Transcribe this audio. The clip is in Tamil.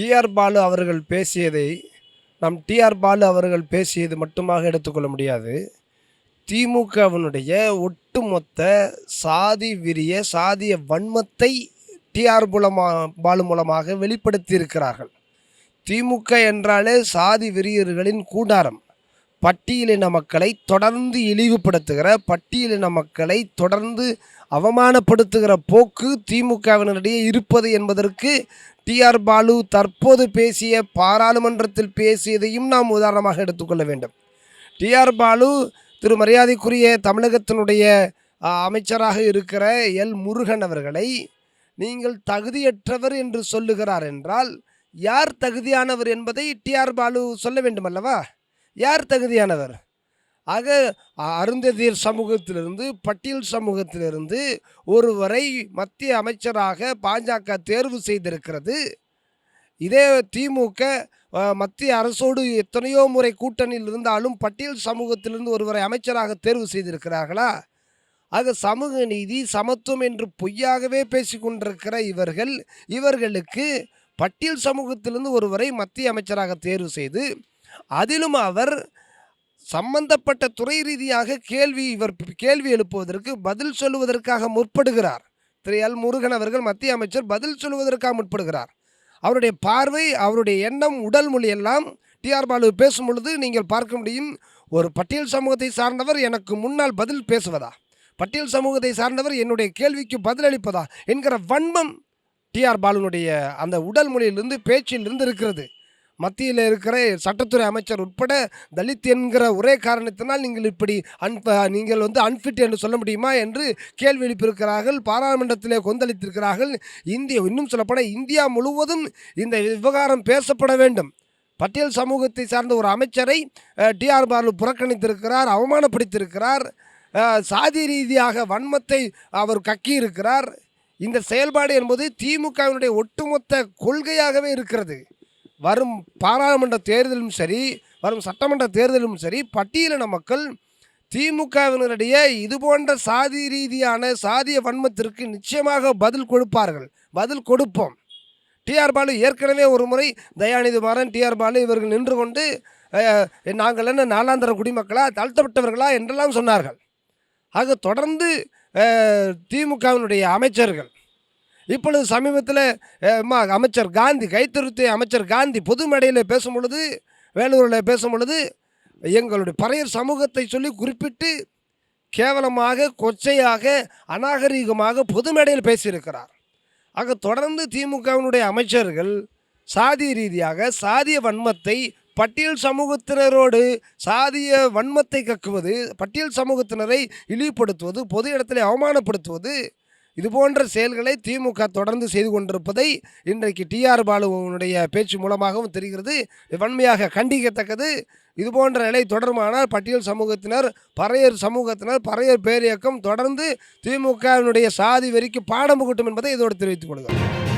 டிஆர் பாலு அவர்கள் பேசியதை நம் டிஆர் பாலு அவர்கள் பேசியது மட்டுமாக எடுத்துக்கொள்ள முடியாது. திமுகவினுடைய ஒட்டுமொத்த சாதி விரிய சாதிய வன்மத்தை டிஆர் மூலமா பாலு மூலமாக வெளிப்படுத்தி இருக்கிறார்கள் திமுக என்றாலே சாதி வெறியர்களின் கூடாரம். பட்டியலின மக்களை தொடர்ந்து இழிவுபடுத்துகிற பட்டியலின மக்களை தொடர்ந்து அவமானப்படுத்துகிற போக்கு திமுகவினரிடையே இருப்பது என்பதற்கு டிஆர் பாலு தற்போது பேசிய பாராளுமன்றத்தில் பேசியதையும் நாம் உதாரணமாக எடுத்துக்கொள்ள வேண்டும். டிஆர் பாலு திரு மரியாதைக்குரிய தமிழகத்தினுடைய அமைச்சராக இருக்கிற எல். முருகன் அவர்களை நீங்கள் தகுதியற்றவர் என்று சொல்லுகிறார் என்றால் யார் தகுதியானவர் என்பதை டிஆர் பாலு சொல்ல வேண்டும் அல்லவா யார் தகுதியானவர்? ஆக அருந்ததியர் சமூகத்திலிருந்து பட்டியல் சமூகத்திலிருந்து ஒருவரை மத்திய அமைச்சராக பாஜக தேர்வு செய்திருக்கிறது. இதே திமுக மத்திய அரசோடு எத்தனையோ முறை கூட்டணியில் இருந்தாலும் பட்டியல் சமூகத்திலிருந்து ஒருவரை அமைச்சராக தேர்வு செய்திருக்கிறார்களா? ஆக சமூக நீதி சமத்துவம் என்று பொய்யாகவே பேசிக்கொண்டிருக்கிற இவர்கள் இவர்களுக்கு பட்டியல் சமூகத்திலிருந்து ஒருவரை மத்திய அமைச்சராக தேர்வு செய்து அதிலும் அவர் சம்பந்தப்பட்ட துறை ரீதியாக கேள்வி இவர் கேள்வி எழுப்புவதற்கு பதில் சொல்லுவதற்காக முற்படுகிறார். திரு எல். முருகன் அவர்கள் மத்திய அமைச்சர் பதில் சொல்லுவதற்காக முற்படுகிறார். அவருடைய பார்வை அவருடைய எண்ணம் உடல் மொழி எல்லாம் டிஆர் பாலு பேசும் பொழுது நீங்கள் பார்க்க முடியும் ஒரு பட்டியல் சமூகத்தை சார்ந்தவர் எனக்கு முன்னால் பதில் பேசுவதா? பட்டியல் சமூகத்தை சார்ந்தவர் என்னுடைய கேள்விக்கு பதிலளிப்பதா என்கிற வன்மம் டிஆர் பாலுனுடைய அந்த உடல் மொழியிலிருந்து பேச்சிலிருந்து இருக்கிறது. மத்தியில் இருக்கிற சட்டத்துறை அமைச்சர் உட்பட தலித் என்கிற ஒரே காரணத்தினால் நீங்கள் இப்படி அன்ப நீங்கள் வந்து அன்ஃபிட் என்று சொல்ல முடியுமா என்று கேள்வி எழுப்பியிருக்கிறார்கள். பாராளுமன்றத்திலே கொந்தளித்திருக்கிறார்கள். இந்திய இன்னும் சொல்லப்போனால் இந்தியா முழுவதும் இந்த விவகாரம் பேசப்பட வேண்டும். பட்டியல் சமூகத்தை சார்ந்த ஒரு அமைச்சரை டிஆர் பாலு புறக்கணித்திருக்கிறார் அவமானப்படுத்தியிருக்கிறார். சாதி ரீதியாக வன்மத்தை அவர் கக்கியிருக்கிறார். இந்த செயல்பாடு என்பது திமுகவினுடைய ஒட்டுமொத்த கொள்கையாகவே இருக்கிறது. வரும் பாராளுமன்ற தேர்தலும் சரி வரும் சட்டமன்ற தேர்தலும் சரி பட்டியலின மக்கள் திமுகவினரிடையே இது போன்ற சாதி ரீதியான சாதிய வன்மத்திற்கு நிச்சயமாக பதில் கொடுப்பார்கள். பதில் கொடுப்போம். டிஆர் பாலு ஏற்கனவே ஒரு முறை தயாநிதி மாறன் டிஆர் பாலு இவர்கள் நின்று கொண்டு நாங்கள் என்ன நாலாந்தர குடிமக்களா தாழ்த்தப்பட்டவர்களா என்றெல்லாம் சொன்னார்கள். ஆக தொடர்ந்து திமுகவினுடைய அமைச்சர்கள் இப்பொழுது சமீபத்தில் அமைச்சர் காந்தி கைத்தறித்துறை அமைச்சர் காந்தி பொது மேடையில் பேசும் பொழுது வேலூரில் பேசும் பொழுது எங்களுடைய பறையர் சமூகத்தை சொல்லி குறிப்பிட்டு கேவலமாக கொச்சையாக அநாகரீகமாக பொது மேடையில் பேசியிருக்கிறார். ஆக தொடர்ந்து திமுகவினுடைய அமைச்சர்கள் சாதி ரீதியாக சாதிய வன்மத்தை பட்டியல் சமூகத்தினரோடு சாதிய வன்மத்தை கக்குவது பட்டியல் சமூகத்தினரை இழிவுபடுத்துவது பொது இடத்திலே அவமானப்படுத்துவது இதுபோன்ற செயல்களை திமுக தொடர்ந்து செய்து கொண்டிருப்பதை இன்றைக்கு டிஆர் பாலுவனுடைய பேச்சு மூலமாகவும் தெரிகிறது. வன்மையாக கண்டிக்கத்தக்கது. இது போன்ற நிலை தொடருமானால் பட்டியல் சமூகத்தினர் பறையர் சமூகத்தினர் பறையர் பேரியக்கம் தொடர்ந்து திமுகவினுடைய சாதி வெறிக்கு பாடம் புகட்டும் என்பதை இதோடு தெரிவித்துக் கொள்கிறோம்